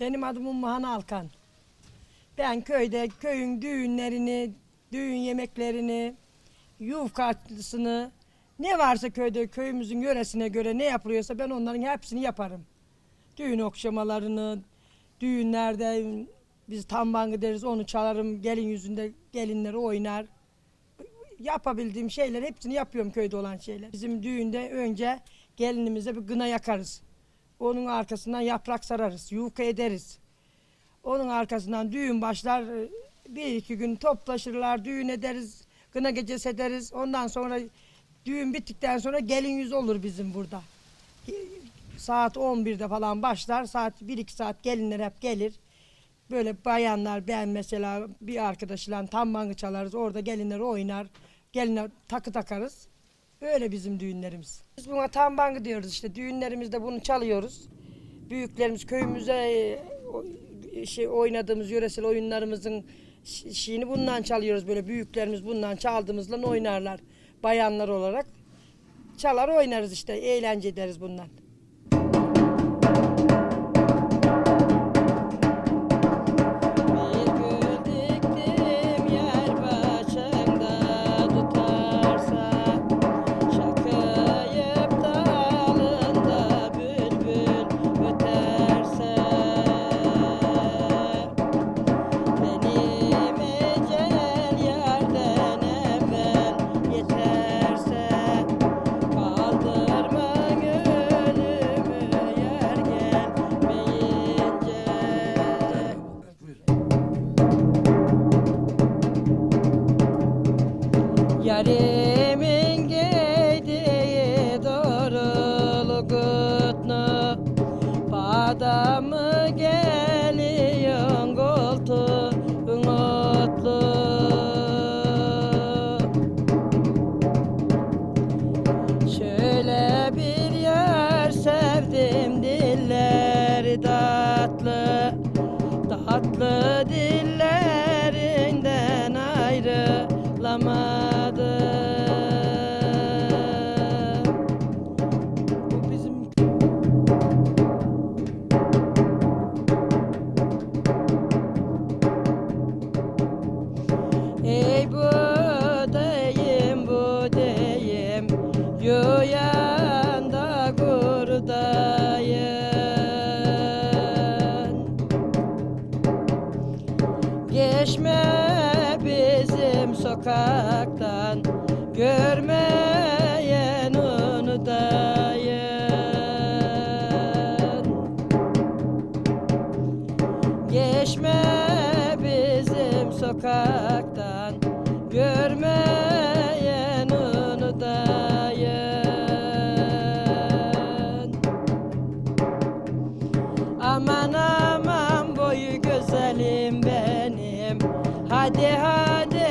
Benim adım Ummahan Alkan. Ben köyde köyün düğünlerini, düğün yemeklerini, yufkasını, ne varsa köyde köyümüzün yöresine göre ne yapılıyorsa ben onların hepsini yaparım. Düğün okşamalarını, düğünlerde biz tambangı deriz onu çalarım. Gelin yüzünde gelinleri oynar. Yapabildiğim şeyler hepsini yapıyorum köyde olan şeyler. Bizim düğünde önce gelinimize bir gına yakarız. Onun arkasından yaprak sararız, yufka ederiz. Onun arkasından düğün başlar. Bir iki gün toplaşırlar, düğün ederiz, gına gecesi ederiz. Ondan sonra düğün bittikten sonra gelin yüz olur bizim burada. Saat 11'de falan başlar. Saat 1-2 saat gelinler hep gelir. Böyle bayanlar ben mesela bir arkadaşla tam mangı çalarız. Orada gelinler oynar. Geline takı takarız. Öyle bizim düğünlerimiz. Biz buna tam bangı diyoruz işte. Düğünlerimizde bunu çalıyoruz. Büyüklerimiz köyümüze e, şey oynadığımız yöresel oyunlarımızın şeyini bundan çalıyoruz böyle büyüklerimiz bundan çaldığımızla oynarlar bayanlar olarak çalar oynarız işte eğlence ederiz bundan. Yarimin giydiği doğrulu gutnu Badamı geliyon koltuğun otlu Şöyle bir yer sevdim dilleri tatlı. Tatlı dillerinden ayrılamadım sokaktan Görmeyen onu Geçme bizim sokaktan Görmeyen onu Aman aman boyu güzelim benim. Hadi hadi